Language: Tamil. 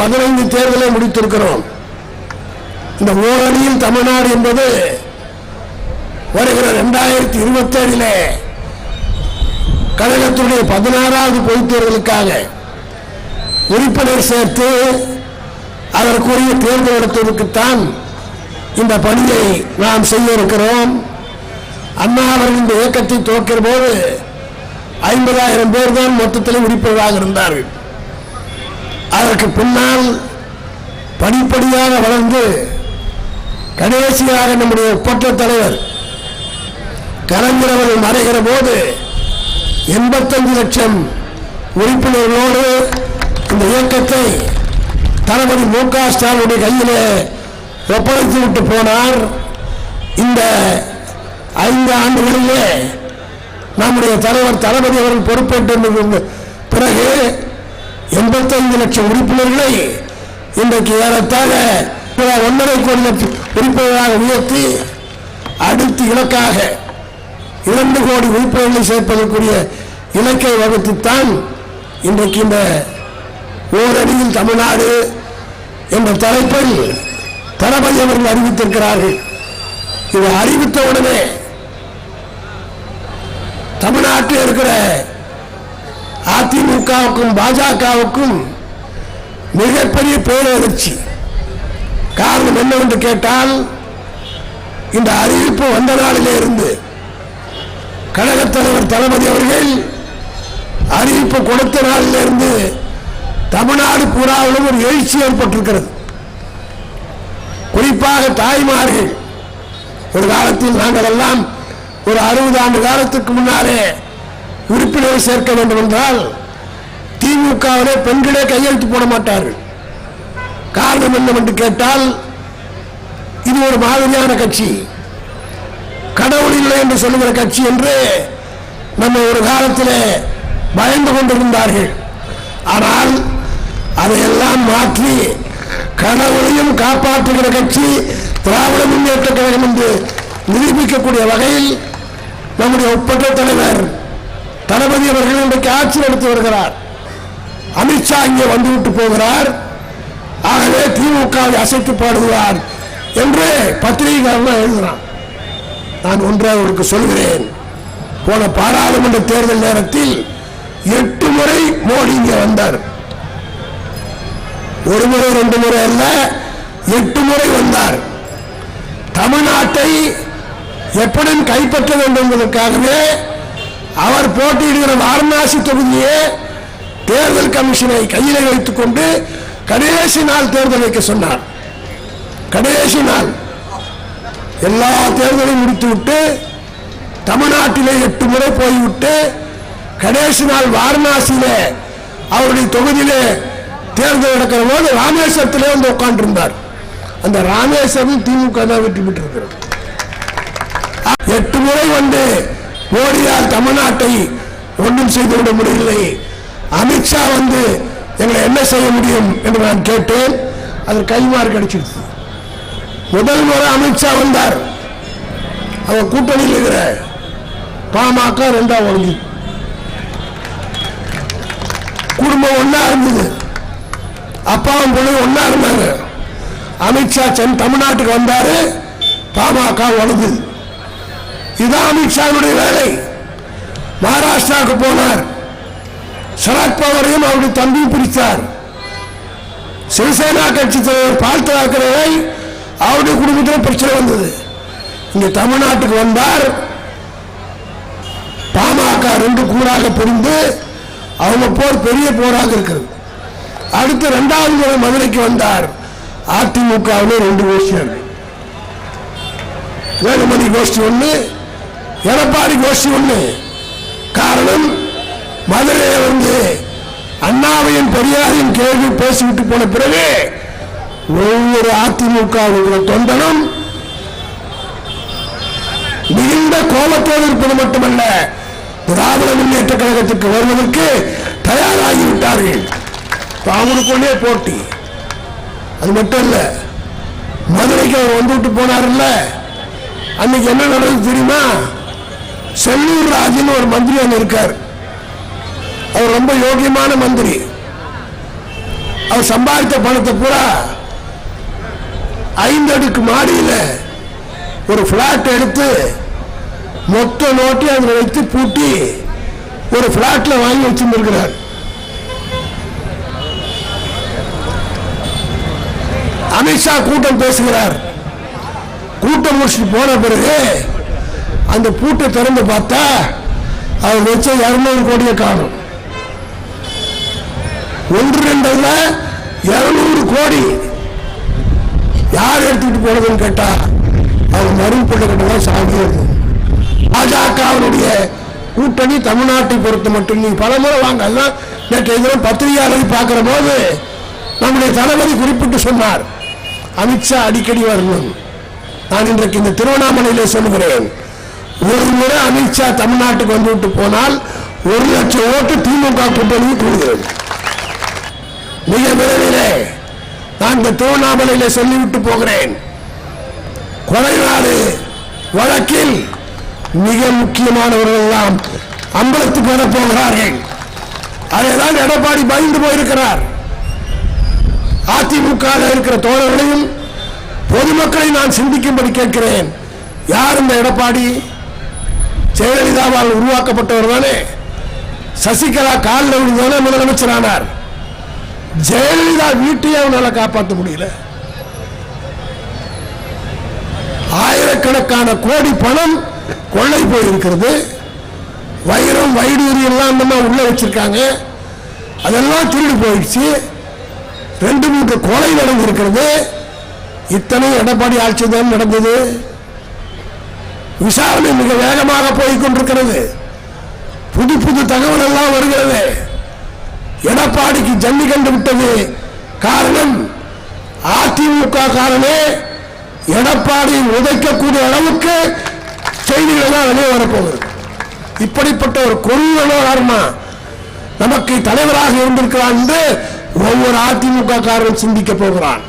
பதினைந்து தேர்தலை முடித்திருக்கிறோம். இந்த ஓரணியில் தமிழ்நாடு என்பது வருகிற இரண்டாயிரத்தி இருபத்தி ஏழிலே கழகத்துடைய பதினாறாவது பொதுத் தேர்தலுக்காக உறுப்பினர் சேர்த்து அதற்குரிய தேர்தல் நடத்துவதற்குத்தான் இந்த பணியை நாம் செய்ய இருக்கிறோம் அண்ணா அவர்கள் இந்த இயக்கத்தை துவக்கிற போது ஐம்பதாயிரம் பேர் தான் மொத்தத்தில் உறுப்பினராக இருந்தார்கள். அதற்கு பின்னால் படிப்படியாக வளர்ந்து கடைசியாக நம்முடைய ஒப்பற்ற தலைவர் கலைஞர் அவர்கள் மறைகிற போது எண்பத்தஞ்சு லட்சம் உறுப்பினர்களோடு இந்த இயக்கத்தை தளபதி மு க ஸ்டாலினுடைய கையிலே ஒப்படைத்து விட்டு போனார். இந்த ஐந்து ஆண்டுகளிலே நம்முடைய தலைவர் தளபதி அவர்கள் பொறுப்பேற்று பிறகு எண்பத்தைந்து லட்சம் உறுப்பினர்களை இன்றைக்கு ஏறத்தாழ ஒன்றரை கோடி உறுப்பினராக உயர்த்தி அடுத்த இலக்காக இரண்டு கோடி உறுப்பினர்களை சேர்ப்பதற்குரிய இலக்கை வகுத்துத்தான் இன்றைக்கு இந்த ஓரடியில் தமிழ்நாடு என்ற தலைப்பில் தளபதி அவர்கள் அறிவித்திருக்கிறார்கள். இதை அறிவித்த உடனே தமிழ்நாட்டில் இருக்கிற திமுகவுக்கும் பாஜகவுக்கும் மிகப்பெரிய பேரதிர்ச்சி. காரணம் என்னவென்று கேட்டால் இந்த அறிவிப்பு வந்த நாளிலே இருந்து கழகத் தலைவர் தளபதி அவர்கள் அறிவிப்பு கொடுத்த நாளிலிருந்து தமிழ்நாடு பூராவிலும் ஒரு எழுச்சி ஏற்பட்டிருக்கிறது. குறிப்பாக தாய்மார்கள் ஒரு காலத்தில் நாங்கள் எல்லாம் ஒரு அறுபது ஆண்டு காலத்துக்கு முன்னாலே உறுப்பினரை சேர்க்க வேண்டும் என்றால் திமுகவிலே பெண்களே கையெழுத்து போட மாட்டார்கள். காரணம் என்னவென்று கேட்டால் இது ஒரு மாதிரியான கட்சி. கடவுள் இல்லை என்று சொல்லுகிற கட்சி என்று நம்ம ஒரு காலத்திலே பயந்து கொண்டிருந்தார்கள். ஆனால் அதையெல்லாம் மாற்றி கடவுளையும் காப்பாற்றுகிற கட்சி திராவிட முன்னேற்ற கழகம் என்று நிரூபிக்கக்கூடிய வகையில் நம்முடைய ஒப்பற்ற தலைவர் தளபதி அவர்கள் இன்றைக்கு ஆட்சி நடத்தி வருகிறார். அமித்ஷா இங்கே வந்துவிட்டு போகிறார். ஆகவே திமுகவை அசைத்து பாடுகிறார் என்று பத்திரிகைக்காரன் எழுதுகிறான். நான் ஒன்றை அவருக்கு சொல்கிறேன். போன பாராளுமன்ற தேர்தல் நேரத்தில் எட்டு முறை மோடி இங்கே வந்தார். ஒரு முறை ரெண்டு முறை அல்ல எட்டு முறை வந்தார். தமிழ்நாட்டை எப்படி கைப்பற்ற வேண்டும் என்பதற்காகவே அவர் போட்டியிடுகிற வாரணாசி தொகுதியே தேர்தல் கமிஷனை கையிலே வைத்துக் கொண்டு கடைசி நாள் தேர்தல் வைக்க சொன்னார். கடைசி நாள். எல்லா தேர்தலையும் முடித்துவிட்டு தமிழ்நாட்டிலே எட்டு முறை போய்விட்டு கடைசி நாள் வாரணாசியிலே அவருடைய தொகுதியிலே தேர்தல் நடக்கிற போது ராமேஸ்வரத்திலே வந்து உட்கார்ந்திருந்தார். அந்த ராமேஸ்வரம் திமுக தான் வெற்றி பெற்றிருக்கிறது. எட்டு முறை வந்து மோடியால் தமிழ்நாட்டை ஒன்றும் செய்துவிட முடியவில்லை. அமித்ஷா வந்து எங்களை என்ன செய்ய முடியும் என்று நான் கேட்டேன். அது கைமாறு கிடைச்சிருச்சு முதல் முறை அமித்ஷா வந்தார். அவர் கூட்டணியில் இருக்கிற பாமக ரெண்டாம் வங்கி. குடும்பம் ஒன்னா இருந்தது. அப்பாவும் பிள்ளை ஒன்னா இருந்தாங்க. அமித்ஷா சென் தமிழ்நாட்டுக்கு வந்தாரு. பாமக ஒழுங்கு இதுதான் அமித்ஷாவுடைய வேலை. மகாராஷ்டிராவுக்கு போனார். சரத்பவரையும் அவருடைய தம்பியும் பிடித்தார் சிவசேனா கட்சி தலைவர் பால் தாக்கரேவை அவருடைய குடும்பத்தில் பிரச்சனை வந்தது. இங்க தமிழ்நாட்டுக்கு வந்தார். பாமக ரெண்டு கூறாக பிரிந்து அவங்க போர் பெரிய போராக இருக்கிறது. அடுத்து ரெண்டாவது முறை மதுரைக்கு வந்தார். அதிமுகவில் ரெண்டு கோஷ்டியர் வேலுமணி கோஷ்டி ஒன்று எடப்பாடி கோஷ்டி ஒன்று. காரணம் மதுரையை வந்து அண்ணாவையும் பெரியாரையும் கேள்வி பேசிவிட்டு போன பிறகு ஒவ்வொரு அதிமுக தொண்டனும் மிகுந்த கோபத்தோடு இருப்பது மட்டுமல்ல திராவிட முன்னேற்ற கழகத்துக்கு வருவதற்கு தயாராகிவிட்டார்கள். அவங்களுக்குள்ளே போட்டி. அது மட்டும் இல்ல மதுரைக்கு அவர் வந்துவிட்டு போனார்ல அன்னைக்கு என்ன நடந்தது தெரியுமா? செல்லூர் ராஜன் ஒரு மந்திரி அங்க இருக்கார். அவர் ரொம்ப யோகியமான மந்திரி. அவர் சம்பாதித்த பணத்தை பூரா ஐந்து அடுக்கு மாடியில் ஒரு ஃப்ளாட் எடுத்து மொத்த நோட்டி அதில் வைத்து பூட்டி ஒரு ஃப்ளாட்டில் வாங்கி வச்சிருந்திருக்கிறார். அமித்ஷா கூட்டம் பேசுகிறார். கூட்டம் முடிச்சுட்டு போன பிறகு அந்த பூட்டை திறந்து பார்த்தா அவர் வச்ச இரநூறு கோடியை காணும். ஒன்று ரெண்டு இருநூறு கோடி. யார் எடுத்துக்கிட்டு போனதுன்னு கேட்டா அவர் மறுபடி கிட்ட சாமி பாஜகவினுடைய கூட்டணி தமிழ்நாட்டை பொறுத்த மட்டும் நீ பலமுறை வாங்க. எல்லாம் நேற்று தினம் பத்திரிகையாளர் பார்க்குற போது நம்முடைய தளபதி குறிப்பிட்டு சொன்னார். அமித்ஷா அடிக்கடி வரணும். நான் இன்றைக்கு இந்த திருவண்ணாமலையிலே சொல்லுகிறேன். ஒரு முறை அமித்ஷா தமிழ்நாட்டுக்கு வந்துவிட்டு போனால் ஒரு லட்சம் ஓட்டு திமுக கூட்டணி கூடுகிறது மிக விரைவிலே நான் இந்த திருவண்ணாமலையிலே சொல்லிவிட்டு போகிறேன். கொலைநாடு வழக்கில் மிக முக்கியமானவர்கள் எல்லாம் அம்பலத்துக்கு வர போகிறார்கள். அதைதான் எடப்பாடி பயந்து போயிருக்கிறார். அதிமுக இருக்கிற தோழர்களையும் பொதுமக்களை நான் சிந்திக்கும்படி கேட்கிறேன். யார் இந்த எடப்பாடி? ஜெயலலிதாவால் உருவாக்கப்பட்டவர் தானே? சசிகலா காலில் விழுந்தானே முதலமைச்சரானார். ஜெயலலிதா வீட்டையே அவனால காப்பாற்ற முடியல. ஆயிரக்கணக்கான கோடி பணம் கொள்ளை போயிருக்கிறது. வைரம் வைடூரி எல்லாம் நம்ம உள்ள வச்சிருக்காங்க. அதெல்லாம் திருடி போயிடுச்சு. ரெண்டு மூன்று கொலை நடந்திருக்கிறது. இத்தனை எடப்பாடி ஆட்சி தான் நடந்தது. விசாரணை மிக வேகமாக போய் கொண்டிருக்கிறது. புது புது தகவல் எல்லாம் வருகிறது. எடப்பாடிக்கு ஜல்லி கண்டு விட்டது காரணம் அதிமுக காரனே எடப்பாடி உதைக்கக்கூடிய அளவுக்கு செய்திகள் எல்லாம் வெளியே வரப்போகுது. இப்படிப்பட்ட ஒரு கொள்வனோரமா நமக்கு தலைவராக இருந்திருக்கிறான் என்று ஒவ்வொரு அதிமுக காரன் சிந்திக்க போகிறான்.